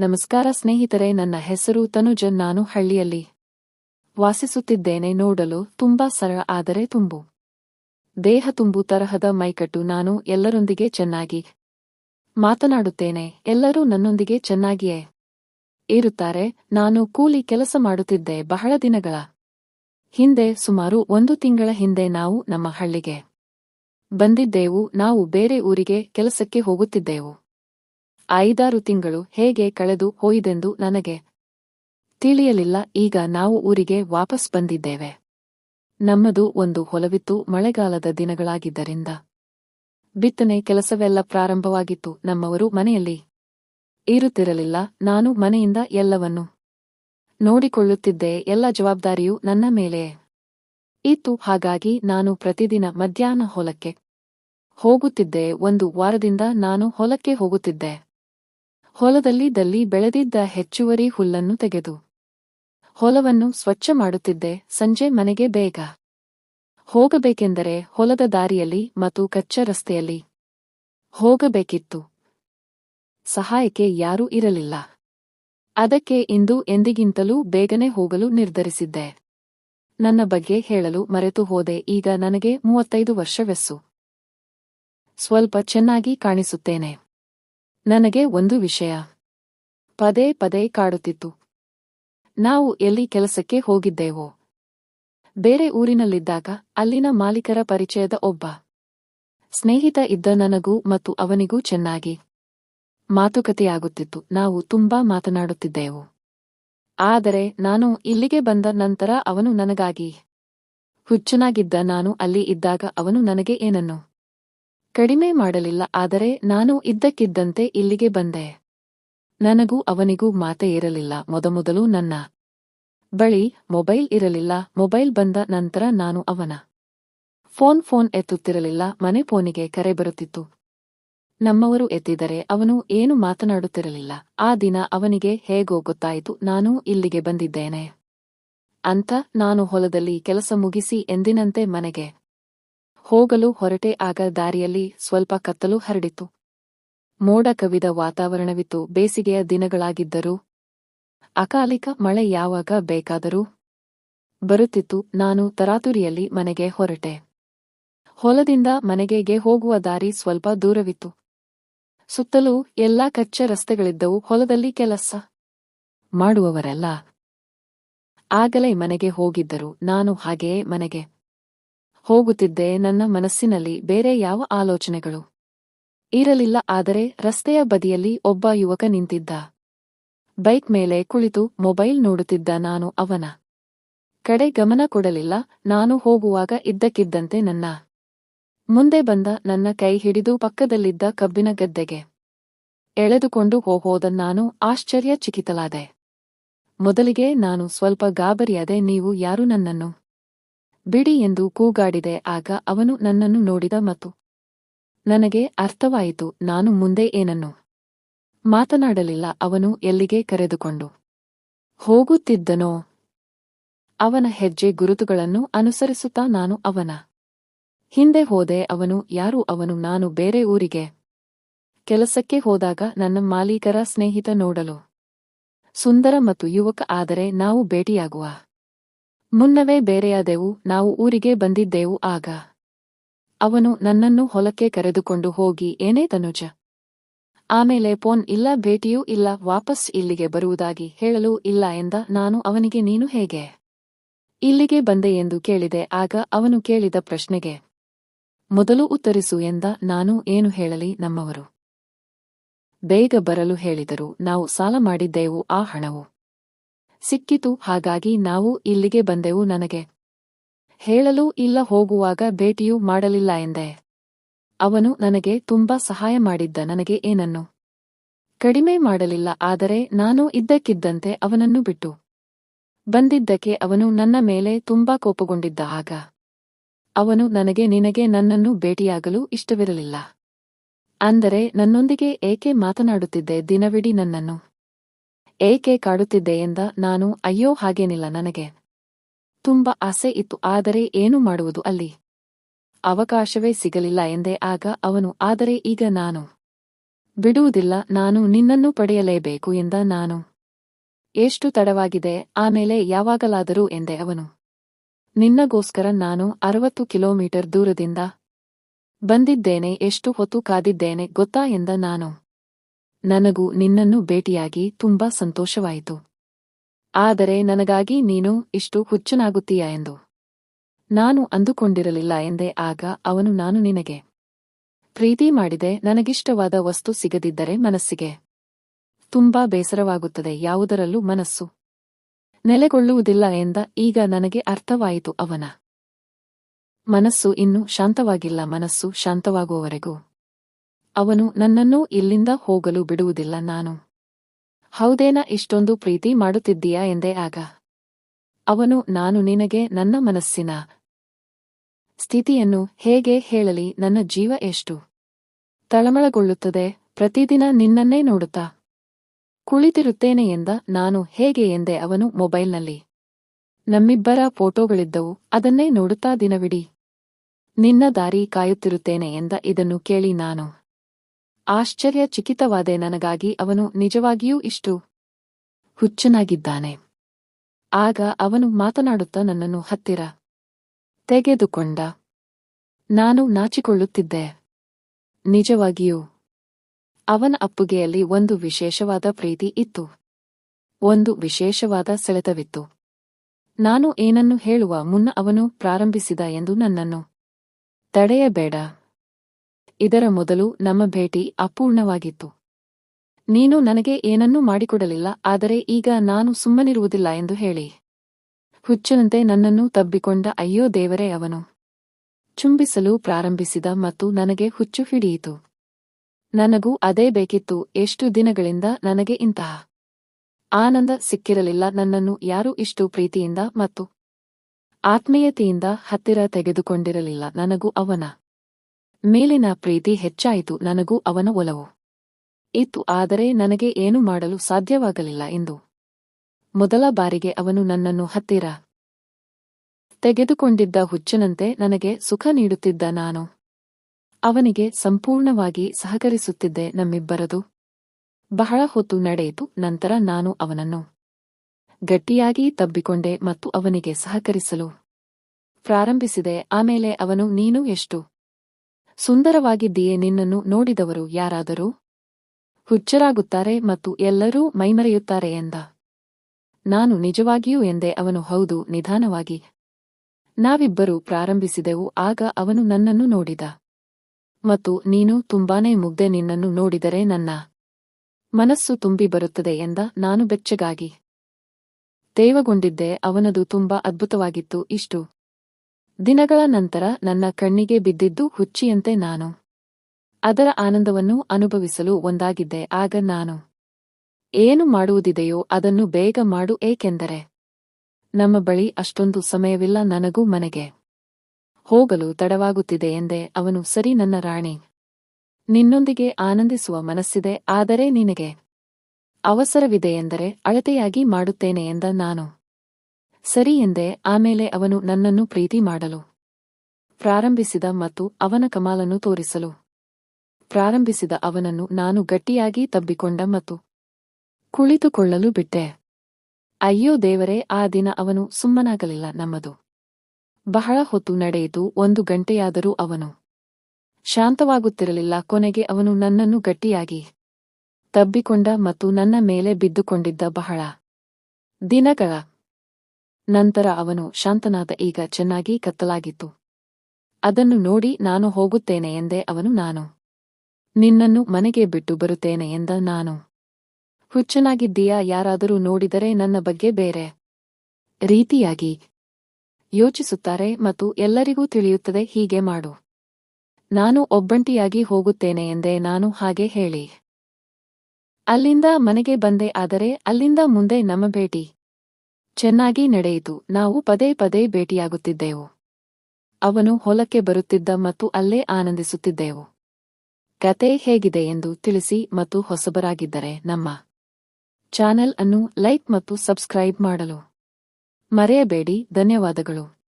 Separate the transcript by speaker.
Speaker 1: ನಮಸ್ಕಾರ ಸ್ನೇಹಿತರೆ, ನನ್ನ ಹೆಸರು ತನುಜನ್ ನಾನು ಹಳ್ಳಿಯಲ್ಲಿ ವಾಸಿಸುತ್ತಿದ್ದೇನೆ. ನೋಡಲು ತುಂಬಾ ಸರಳ, ಆದರೆ ತುಂಬು. ದೇಹ ತುಂಬು, ತರಹದ ಮೈಕಟ್ಟು ನಾನು ಎಲ್ಲರೊಂದಿಗೆ ಚೆನ್ನಾಗಿ ಮಾತನಾಡುತ್ತೇನೆ. ಎಲ್ಲರೂ ನನ್ನೊಂದಿಗೆ ಚೆನ್ನಾಗಿಯೇ ಇರುತ್ತಾರೆ. ನಾನು ಕೂಲಿ ಕೆಲಸ ಮಾಡುತ್ತಿದ್ದೆ ಬಹಳ ದಿನಗಳ ಹಿಂದೆ. ಸುಮಾರು ಒಂದು ತಿಂಗಳ ಹಿಂದೆ ನಾವು ನಮ್ಮ ಹಳ್ಳಿಗೆ ಬಂದಿದ್ದೆವು. ನಾವು ಬೇರೆ ಊರಿಗೆ ಕೆಲಸಕ್ಕೆ ಹೋಗುತ್ತಿದ್ದೆವು. ಐದಾರು ತಿಂಗಳು ಹೇಗೆ ಕಳೆದು ಹೋಯಿದೆಂದು ನನಗೆ ತಿಳಿಯಲಿಲ್ಲ, ಈಗ ನಾವು ಊರಿಗೆ ವಾಪಸ್ ಬಂದಿದ್ದೇವೆ. ನಮ್ಮದು ಒಂದು ಹೊಲವಿತ್ತು, ಮಳೆಗಾಲದ ದಿನಗಳಾಗಿದ್ದರಿಂದ. ಬಿತ್ತನೆ ಕೆಲಸವೆಲ್ಲ ಪ್ರಾರಂಭವಾಗಿತ್ತು, ನಮ್ಮವರು ಮನೆಯಲ್ಲಿ ಇರುತ್ತಿರಲಿಲ್ಲ, ನಾನು ಮನೆಯಿಂದ ಎಲ್ಲವನ್ನು ನೋಡಿಕೊಳ್ಳುತ್ತಿದ್ದೆ, ಎಲ್ಲ ಜವಾಬ್ದಾರಿಯೂ ನನ್ನ ಮೇಲೆ ಇತ್ತು, ಹಾಗಾಗಿ ನಾನು ಪ್ರತಿದಿನ ಮಧ್ಯಾಹ್ನ ಹೊಲಕ್ಕೆ ಹೋಗುತ್ತಿದ್ದೆ, ಒಂದು ವಾರದಿಂದ ನಾನು ಹೊಲಕ್ಕೆ ಹೋಗುತ್ತಿದ್ದೆ. ಹೊಲದಲ್ಲಿ ದಲ್ಲಿ ಬೆಳೆದಿದ್ದ ಹೆಚ್ಚುವರಿ ಹುಲ್ಲನ್ನು ತೆಗೆದು. ಹೊಲವನ್ನು ಸ್ವಚ್ಛ ಮಾಡುತ್ತಿದ್ದೆ, ಸಂಜೆ ಮನೆಗೆ ಬೇಗ. ಹೋಗಬೇಕೆಂದರೆ ಹೊಲದ ದಾರಿಯಲ್ಲಿ ಮತ್ತು ಕಚ್ಚ ರಸ್ತೆಯಲ್ಲಿ. ಹೋಗಬೇಕಿತ್ತು. ಸಹಾಯಕ್ಕೆ ಯಾರೂ ಇರಲಿಲ್ಲ. ಅದಕ್ಕೆ ಇಂದು ಎಂದಿಗಿಂತಲೂ ಬೇಗನೆ ಹೋಗಲು ನಿರ್ಧರಿಸಿದ್ದೆ. ನನ್ನ ಬಗ್ಗೆ ಹೇಳಲು ಮರೆತು ಹೋದೆ, ಈಗ ನನಗೆ ಮೂವತ್ತೈದು ವರ್ಷವೆಸ್ಸು. ಸ್ವಲ್ಪ ಚೆನ್ನಾಗಿ ಕಾಣಿಸುತ್ತೇನೆ. ನನಗೆ ಒಂದು ವಿಷಯ. ಪದೇ ಪದೇ ಕಾಡುತ್ತಿತ್ತು. ನಾವು ಎಲ್ಲಿ ಕೆಲಸಕ್ಕೆ ಹೋಗಿದ್ದೇವೋ. ಬೇರೆ ಊರಿನಲ್ಲಿದ್ದಾಗ ಅಲ್ಲಿನ ಮಾಲೀಕರ ಪರಿಚಯದ ಒಬ್ಬ. ಸ್ನೇಹಿತ ಇದ್ದ ನನಗೂ ಮತ್ತು ಅವನಿಗೂ ಚೆನ್ನಾಗಿ ಮಾತುಕತೆಯಾಗುತ್ತಿತ್ತು. ನಾವು ತುಂಬಾ ಮಾತನಾಡುತ್ತಿದ್ದೆವು. ಆದರೆ ನಾನು ಇಲ್ಲಿಗೆ ಬಂದ ನಂತರ ಅವನು ನನಗಾಗಿ ಹುಚ್ಚನಾಗಿದ್ದ. ನಾನು ಅಲ್ಲಿ ಇದ್ದಾಗ ಅವನು ನನಗೆ ಏನನ್ನು ಕಡಿಮೆ ಮಾಡಲಿಲ್ಲ, ಆದರೆ ನಾನು ಇದ್ದಕ್ಕಿದ್ದಂತೆ ಇಲ್ಲಿಗೆ ಬಂದೆ. ನನಗೂ ಅವನಿಗೂ ಮಾತೆ ಇರಲಿಲ್ಲ, ಮೊದಮೊದಲು ನನ್ನ ಬಳಿ ಮೊಬೈಲ್ ಇರಲಿಲ್ಲ, ಮೊಬೈಲ್ ಬಂದ ನಂತರ ನಾನು ಅವನ ಫೋನ್ ಫೋನ್ ಎತ್ತುತ್ತಿರಲಿಲ್ಲ, ಮನೆ ಫೋನಿಗೆ ಕರೆ ಬರುತ್ತಿತ್ತು. ನಮ್ಮವರು ಎತ್ತಿದರೆ ಅವನು ಏನು ಮಾತನಾಡುತ್ತಿರಲಿಲ್ಲ, ಆ ದಿನ ಅವನಿಗೆ ಹೇಗೋ ಗೊತ್ತಾಯಿತು, ನಾನು ಇಲ್ಲಿಗೆ ಬಂದಿದ್ದೇನೆ. ಅಂತ ನಾನು ಹೊಲದಲ್ಲಿ ಕೆಲಸ ಮುಗಿಸಿ ಎಂದಿನಂತೆ ಮನೆಗೆ ಹೋಗಲು ಹೊರಟೆ, ಆಗ ದಾರಿಯಲ್ಲಿ ಸ್ವಲ್ಪ ಕತ್ತಲು ಹರಡಿತು. ಮೋಡ ಕವಿದ ವಾತಾವರಣವಿತ್ತು. ಬೇಸಿಗೆಯ ದಿನಗಳಾಗಿದ್ದರೂ ಅಕಾಲಿಕ ಮಳೆ ಯಾವಾಗ ಬೇಕಾದರೂ ಬರುತ್ತಿತ್ತು. ನಾನು ತರಾತುರಿಯಲ್ಲಿ ಮನೆಗೆ ಹೊರಟೆ. ಹೊಲದಿಂದ ಮನೆಗೆಗೆ ಹೋಗುವ ದಾರಿ ಸ್ವಲ್ಪ ದೂರವಿತ್ತು. ಸುತ್ತಲೂ ಎಲ್ಲಾ ಕಚ್ಚ ರಸ್ತೆಗಳಿದ್ದವು. ಹೊಲದಲ್ಲಿ ಕೆಲಸ ಮಾಡುವವರೆಲ್ಲ ಆಗಲೇ ಮನೆಗೆ ಹೋಗಿದ್ದರು. ನಾನು ಹಾಗೆಯೇ ಮನೆಗೆ ಹೋಗುತ್ತಿದ್ದೆ ನನ್ನ ಮನಸ್ಸಿನಲ್ಲಿ ಬೇರೆ ಯಾವ ಆಲೋಚನೆಗಳು? ಇರಲಿಲ್ಲ, ಆದರೆ ರಸ್ತೆಯ ಬದಿಯಲ್ಲಿ ಒಬ್ಬ ಯುವಕ ನಿಂತಿದ್ದ. ಬೈಕ್ ಮೇಲೆ ಕುಳಿತು ಮೊಬೈಲ್ ನೋಡುತ್ತಿದ್ದ ನಾನು ಅವನ. ಕಡೆ ಗಮನ ಕೊಡಲಿಲ್ಲ, ನಾನು ಹೋಗುವಾಗ ಇದ್ದಕ್ಕಿದ್ದಂತೆ ನನ್ನ. ಮುಂದೆ ಬಂದ ನನ್ನ ಕೈ ಹಿಡಿದು ಪಕ್ಕದಲ್ಲಿದ್ದ ಕಬ್ಬಿನ ಗದ್ದೆಗೆ. ಎಳೆದುಕೊಂಡು ಹೋಗೋದ ನಾನು ಆಶ್ಚರ್ಯ ಚಿಕಿತಲಾದೆ ಮೊದಲಿಗೆ ನಾನು ಸ್ವಲ್ಪ ಗಾಬರಿಯಾದೆ, ನೀವು ಯಾರು ನನ್ನನ್ನು? ಬಿಡಿ ಎಂದು ಕೂಗಾಡಿದೆ, ಆಗ ಅವನು ನನ್ನನ್ನು ನೋಡಿದ ಮತ್ತು ನನಗೆ ಅರ್ಥವಾಯಿತು, ನಾನು ಮುಂದೆ ಏನನ್ನು ಮಾತನಾಡಲಿಲ್ಲ, ಅವನು ಎಲ್ಲಿಗೆ ಕರೆದುಕೊಂಡು ಹೋಗುತ್ತಿದ್ದನೋ, ಅವನ ಹೆಜ್ಜೆ ಗುರುತುಗಳನ್ನು ಅನುಸರಿಸುತ್ತಾ ನಾನು ಅವನ ಹಿಂದೆ ಹೋದೆ, ಅವನು ಯಾರು, ಅವನು ನಾನು ಬೇರೆ ಊರಿಗೆ ಕೆಲಸಕ್ಕೆ ಹೋದಾಗ ನನ್ನ ಮಾಲೀಕರ ಸ್ನೇಹಿತ ನೋಡಲು ಸುಂದರ ಮತ್ತು ಯುವಕ, ಆದರೆ ನಾವು ಭೇಟಿಯಾಗುವ ಮುನ್ನವೇ ಬೇರೆಯಾದೆವು, ನಾವು ಊರಿಗೆ ಬಂದಿದ್ದೆವು ಆಗ. ಅವನು ನನ್ನನ್ನು ಹೊಲಕ್ಕೆ ಕರೆದುಕೊಂಡು ಹೋಗಿ, ಏನೇ ತನುಜ. ಆಮೇಲೆ ಪೋನ್, ಇಲ್ಲ, ಭೇಟಿಯೂ ಇಲ್ಲ, ವಾಪಸ್ ಇಲ್ಲಿಗೆ ಬರುವುದಾಗಿ ಹೇಳಲು ಇಲ್ಲ ಎಂದ, ನಾನು ಅವನಿಗೆ, ನೀನು ಹೇಗೆ? ಇಲ್ಲಿಗೆ ಬಂದೆ ಎಂದು ಕೇಳಿದೆ, ಆಗ ಅವನು ಕೇಳಿದ ಪ್ರಶ್ನೆಗೆ. ಮೊದಲು ಉತ್ತರಿಸು ಎಂದ, ನಾನು ಏನು ಹೇಳಲಿ ನಮ್ಮವರು? ಬೇಗ ಬರಲು ಹೇಳಿದರು, ನಾವು ಸಾಲ ಮಾಡಿದ್ದೆವು, ಆ ಹಣವು. ಸಿಕ್ಕಿತು, ಹಾಗಾಗಿ ನಾವು ಇಲ್ಲಿಗೆ ಬಂದೆವು ನನಗೆ. ಹೇಳಲು ಇಲ್ಲ ಹೋಗುವಾಗ ಭೇಟಿಯೂ ಮಾಡಲಿಲ್ಲ ಎಂದೆ. ಅವನು ನನಗೆ ತುಂಬಾ ಸಹಾಯ ಮಾಡಿದ್ದ ನನಗೆ ಏನನ್ನು? ಕಡಿಮೆ ಮಾಡಲಿಲ್ಲ, ಆದರೆ ನಾನು ಇದ್ದಕ್ಕಿದ್ದಂತೆ ಅವನನ್ನು ಬಿಟ್ಟು ಬಂದಿದ್ದಕ್ಕೆ ಅವನು ನನ್ನ ಮೇಲೆ ತುಂಬಾ ಕೋಪಗೊಂಡಿದ್ದ ಆಗ ಅವನು ನನಗೆ, ನಿನಗೆ ನನ್ನನ್ನು ಭೇಟಿಯಾಗಲು ಇಷ್ಟವಿರಲಿಲ್ಲ. ಅಂದರೆ ನನ್ನೊಂದಿಗೆ ಏಕೆ ಮಾತನಾಡುತ್ತಿದ್ದೆ ದಿನವಿಡೀ ನನ್ನನ್ನು? ಏಕೆ ಕಾಡುತ್ತಿದ್ದೆ ಎಂದ ನಾನು, ಅಯ್ಯೋ ಹಾಗೇನಿಲ್ಲ ನನಗೆ. ತುಂಬ ಆಸೆ ಇತ್ತು, ಆದರೆ ಏನು ಮಾಡುವುದು ಅಲ್ಲಿ? ಅವಕಾಶವೇ ಸಿಗಲಿಲ್ಲ ಎಂದೇ, ಆಗ ಅವನು, ಆದರೆ ಈಗ ನಾನು? ಬಿಡುವುದಿಲ್ಲ, ನಾನು ನಿನ್ನನ್ನು ಪಡೆಯಲೇಬೇಕು ಎಂದ ನಾನು. ಎಷ್ಟು ತಡವಾಗಿದೆ, ಆಮೇಲೆ ಯಾವಾಗಲಾದರೂ ಎಂದೆ ಅವನು. ನಿನ್ನಗೋಸ್ಕರ ನಾನು ಅರವತ್ತು ಕಿಲೋಮೀಟರ್ ದೂರದಿಂದ ಬಂದಿದ್ದೇನೆ, ಎಷ್ಟು ಹೊತ್ತು ಕಾದಿದ್ದೇನೆ ಗೊತ್ತಾ ಎಂದ ನಾನು. ನನಗೂ ನಿನ್ನನ್ನು ಭೇಟಿಯಾಗಿ ತುಂಬಾ ಸಂತೋಷವಾಯಿತು. ಆದರೆ ನನಗಾಗಿ ನೀನು ಇಷ್ಟು ಹುಚ್ಚನಾಗುತ್ತೀಯ ಎಂದು. ನಾನು ಅಂದುಕೊಂಡಿರಲಿಲ್ಲ ಎಂದೆ, ಆಗ ಅವನು, ನಾನು ನಿನಗೆ ಪ್ರೀತಿ ಮಾಡಿದೆ, ನನಗಿಷ್ಟವಾದ ವಸ್ತು ಸಿಗದಿದ್ದರೆ ಮನಸ್ಸಿಗೆ ತುಂಬಾ ಬೇಸರವಾಗುತ್ತದೆ, ಯಾವುದರಲ್ಲೂ ಮನಸ್ಸು ನೆಲೆಗೊಳ್ಳುವುದಿಲ್ಲ ಎಂದ, ಈಗ ನನಗೆ ಅರ್ಥವಾಯಿತು ಅವನ ಮನಸ್ಸು ಇನ್ನೂ ಶಾಂತವಾಗಿಲ್ಲ, ಮನಸ್ಸು ಶಾಂತವಾಗುವವರೆಗೂ. ಅವನು ನನ್ನನ್ನೂ ಇಲ್ಲಿಂದ ಹೋಗಲು ಬಿಡುವುದಿಲ್ಲ ನಾನು. ಹೌದೇನ ಇಷ್ಟೊಂದು ಪ್ರೀತಿ ಮಾಡುತ್ತಿದ್ದೀಯಾ ಎಂದೇ ಆಗ. ಅವನು, ನಾನು ನಿನಗೆ ನನ್ನ ಮನಸ್ಸಿನ ಸ್ಥಿತಿಯನ್ನು ಹೇಗೆ ಹೇಳಲಿ, ನನ್ನ ಜೀವ ಎಷ್ಟು ತಳಮಳಗೊಳ್ಳುತ್ತದೆ, ಪ್ರತಿದಿನ ನಿನ್ನನ್ನೇ ನೋಡುತ್ತಾ? ಕುಳಿತಿರುತ್ತೇನೆ ಎಂದ, ನಾನು ಹೇಗೆ ಎಂದೆ ಅವನು ಮೊಬೈಲ್ನಲ್ಲಿ. ನಮ್ಮಿಬ್ಬರ ಫೋಟೋಗಳಿದ್ದವು, ಅದನ್ನೇ ನೋಡುತ್ತಾ ದಿನವಿಡಿ. ನಿನ್ನ ದಾರಿ ಕಾಯುತ್ತಿರುತ್ತೇನೆ ಎಂದ, ಇದನ್ನು ಕೇಳಿ ನಾನು. ಆಶ್ಚರ್ಯಚಕಿತವಾದೆ ನನಗಾಗಿ ಅವನು ನಿಜವಾಗಿಯೂ ಇಷ್ಟು ಹುಚ್ಚನಾಗಿದ್ದಾನೆ. ಆಗ ಅವನು ಮಾತನಾಡುತ್ತಾ ನನ್ನನ್ನು ಹತ್ತಿರ ತೆಗೆದುಕೊಂಡ. ನಾನು ನಾಚಿಕೊಳ್ಳುತ್ತಿದ್ದೆ. ನಿಜವಾಗಿಯೂ, ಅವನ ಅಪ್ಪುಗೆಯಲ್ಲಿ ಒಂದು ವಿಶೇಷವಾದ ಪ್ರೀತಿ ಇತ್ತು. ಒಂದು ವಿಶೇಷವಾದ ಸೆಳೆತವಿತ್ತು. ನಾನು ಏನನ್ನು ಹೇಳುವ ಮುನ್ನ ಅವನು ಪ್ರಾರಂಭಿಸಿದ ಎಂದು ನನ್ನನ್ನು ತಡೆಯಬೇಡ. ಇದರ ಮೊದಲು ನಮ್ಮ ಭೇಟಿ ಅಪೂರ್ಣವಾಗಿತ್ತು. ನೀನು ನನಗೆ ಏನನ್ನೂ ಮಾಡಿಕೊಡಲಿಲ್ಲ, ಆದರೆ ಈಗ ನಾನು ಸುಮ್ಮನಿರುವುದಿಲ್ಲ ಎಂದು ಹೇಳಿ. ಹುಚ್ಚನಂತೆ ನನ್ನನ್ನು ತಬ್ಬಿಕೊಂಡ ಅಯ್ಯೋ ದೇವರೇ ಅವನು. ಚುಂಬಿಸಲು ಪ್ರಾರಂಭಿಸಿದ ಮತ್ತು ನನಗೆ ಹುಚ್ಚು ಹಿಡಿಯಿತು. ನನಗೂ ಅದೇ ಬೇಕಿತ್ತು, ಎಷ್ಟು ದಿನಗಳಿಂದ ನನಗೆ ಇಂತಹ ಆನಂದ ಸಿಕ್ಕಿರಲಿಲ್ಲ, ನನ್ನನ್ನು ಯಾರೂ ಇಷ್ಟು ಪ್ರೀತಿಯಿಂದ ಮತ್ತು ಆತ್ಮೀಯತೆಯಿಂದ ಹತ್ತಿರ ತೆಗೆದುಕೊಂಡಿರಲಿಲ್ಲ, ನನಗೂ ಅವನ ಮೇಲಿನ ಪ್ರೀತಿ ಹೆಚ್ಚಾಯಿತು, ನನಗೂ ಅವನ ಒಲವು. ಇತ್ತು, ಆದರೆ ನನಗೆ ಏನು ಮಾಡಲು ಸಾಧ್ಯವಾಗಲಿಲ್ಲ ಎಂದು. ಮೊದಲ ಬಾರಿಗೆ ಅವನು ನನ್ನನ್ನು ಹತ್ತಿರ ತೆಗೆದುಕೊಂಡಿದ್ದ ಹುಚ್ಚನಂತೆ ನನಗೆ ಸುಖ ನೀಡುತ್ತಿದ್ದ ನಾನು. ಅವನಿಗೆ ಸಂಪೂರ್ಣವಾಗಿ ಸಹಕರಿಸುತ್ತಿದ್ದೆ, ನಮ್ಮಿಬ್ಬರದು. ಬಹಳ ಹೊತ್ತು ನಡೆಯಿತು, ನಂತರ ನಾನು ಅವನನ್ನು ಗಟ್ಟಿಯಾಗಿ ತಬ್ಬಿಕೊಂಡೆ ಮತ್ತು ಅವನಿಗೆ ಸಹಕರಿಸಲು ಪ್ರಾರಂಭಿಸಿದೆ. ಆಮೇಲೆ ಅವನು, ನೀನು ಎಷ್ಟು ಸುಂದರವಾಗಿದ್ದೀಯೇ ನಿನ್ನನ್ನು ನೋಡಿದವರು ಯಾರಾದರೂ? ಹುಚ್ಚರಾಗುತ್ತಾರೆ ಮತ್ತು ಎಲ್ಲರೂ ಮೈಮರೆಯುತ್ತಾರೆ ಎಂದ. ನಾನು ನಿಜವಾಗಿಯೂ ಎಂದೆ, ಅವನು ಹೌದು, ನಿಧಾನವಾಗಿ. ನಾವಿಬ್ಬರೂ ಪ್ರಾರಂಭಿಸಿದೆವು, ಆಗ ಅವನು ನನ್ನನ್ನು ನೋಡಿದ. ಮತ್ತು ನೀನು ತುಂಬಾನೇ ಮುಗ್ದೆ ನಿನ್ನನ್ನು ನೋಡಿದರೆ ನನ್ನ ಮನಸ್ಸು ತುಂಬಿ ಬರುತ್ತದೆ ಎಂದ. ನಾನು ಬೆಚ್ಚಗಾಗಿ ತೇವಗೊಂಡಿದ್ದೆ, ಅವನದು ತುಂಬಾ ಅದ್ಭುತವಾಗಿತ್ತು. ಇಷ್ಟು. ದಿನಗಳ ನಂತರ ನನ್ನ ಕಣ್ಣಿಗೆ ಬಿದ್ದಿದ್ದು ಹುಚ್ಚಿಯಂತೆ ನಾನು. ಅದರ ಆನಂದವನ್ನು ಅನುಭವಿಸಲು ಒಂದಾಗಿದ್ದೆ, ಆಗ ನಾನು. ಏನು ಮಾಡುವುದಿದೆಯೋ ಅದನ್ನು ಬೇಗ ಮಾಡು, ಏಕೆಂದರೆ ನಮ್ಮ ಬಳಿ ಅಷ್ಟೊಂದು ಸಮಯವಿಲ್ಲ ನನಗೂ ಮನೆಗೆ. ಹೋಗಲು ತಡವಾಗುತ್ತಿದೆ ಎಂದೆ, ಅವನು, ಸರಿ ನನ್ನ ರಾಣಿ. ನಿನ್ನೊಂದಿಗೆ ಆನಂದಿಸುವ ಮನಸ್ಸಿದೆ, ಆದರೆ ನಿನಗೆ ಅವಸರವಿದೆ ಎಂದರೆ ಅಳತೆಯಾಗಿ ಮಾಡುತ್ತೇನೆ ಎಂದ ನಾನು. ಸರಿ ಎಂದೆ, ಆಮೇಲೆ ಅವನು ನನ್ನನ್ನು ಪ್ರೀತಿ ಮಾಡಲು ಪ್ರಾರಂಭಿಸಿದ ಮತ್ತು ಅವನ ಕಮಾಲನ್ನು ತೋರಿಸಲು ಪ್ರಾರಂಭಿಸಿದ ಅವನನ್ನು ನಾನು ಗಟ್ಟಿಯಾಗಿ ತಬ್ಬಿಕೊಂಡ ಮತ್ತು ಕುಳಿತುಕೊಳ್ಳಲು ಬಿಟ್ಟೆ. ಅಯ್ಯೋ ದೇವರೇ, ಆ ದಿನ ಅವನು ಸುಮ್ಮನಾಗಲಿಲ್ಲ, ನಮ್ಮದು ಬಹಳ ಹೊತ್ತು ನಡೆಯಿತು, ಒಂದು ಗಂಟೆಯಾದರೂ ಅವನು ಶಾಂತವಾಗುತ್ತಿರಲಿಲ್ಲ, ಕೊನೆಗೆ ಅವನು ನನ್ನನ್ನು ಗಟ್ಟಿಯಾಗಿ ತಬ್ಬಿಕೊಂಡ ಮತ್ತು ನನ್ನ ಮೇಲೆ ಬಿದ್ದುಕೊಂಡಿದ್ದ ಬಹಳ ದಿನಗಳ ನಂತರ ಅವನು ಶಾಂತನಾದ ಈಗ ಚೆನ್ನಾಗಿ ಕತ್ತಲಾಗಿತ್ತು. ಅದನ್ನು ನೋಡಿ ನಾನು ಹೋಗುತ್ತೇನೆ ಎಂದೇ ಅವನು ನಾನು. ನಿನ್ನನ್ನು ಮನೆಗೆ ಬಿಟ್ಟು ಬರುತ್ತೇನೆ ಎಂದ ನಾನು. ಹುಚ್ಚನಾಗಿದ್ದೀಯಾ ಯಾರಾದರೂ ನೋಡಿದರೆ ನನ್ನ ಬಗ್ಗೆ ಬೇರೆ. ರೀತಿಯಾಗಿ ಯೋಚಿಸುತ್ತಾರೆ ಮತ್ತು ಎಲ್ಲರಿಗೂ ತಿಳಿಯುತ್ತದೆ ಹೀಗೆ ಮಾಡು. ನಾನು ಒಬ್ಬಂಟಿಯಾಗಿ ಹೋಗುತ್ತೇನೆ ಎಂದೇ ನಾನು ಹಾಗೆ ಹೇಳಿ. ಅಲ್ಲಿಂದ ಮನೆಗೆ ಬಂದೆ ಆದರೆ ಅಲ್ಲಿಂದ ಮುಂದೆ ನಮ್ಮ ಭೇಟಿ. ಚೆನ್ನಾಗಿ ನಡೆಯಿತು. ನಾವು ಪದೇ ಪದೇ ಭೇಟಿಯಾಗುತ್ತಿದ್ದೆವು. ಅವನು ಹೊಲಕ್ಕೆ ಬರುತ್ತಿದ್ದ ಮತ್ತು ಅಲ್ಲೇ ಆನಂದಿಸುತ್ತಿದ್ದೆವು. ಕತೆ ಹೇಗಿದೆ ಎಂದು ತಿಳಿಸಿ ಮತ್ತು ಹೊಸಬರಾಗಿದ್ದರೆ ನಮ್ಮ ಚಾನೆಲ್ ಅನ್ನು ಲೈಕ್ ಮತ್ತು ಸಬ್ಸ್ಕ್ರೈಬ್ ಮಾಡಲು ಮರೆಯಬೇಡಿ. ಧನ್ಯವಾದಗಳು.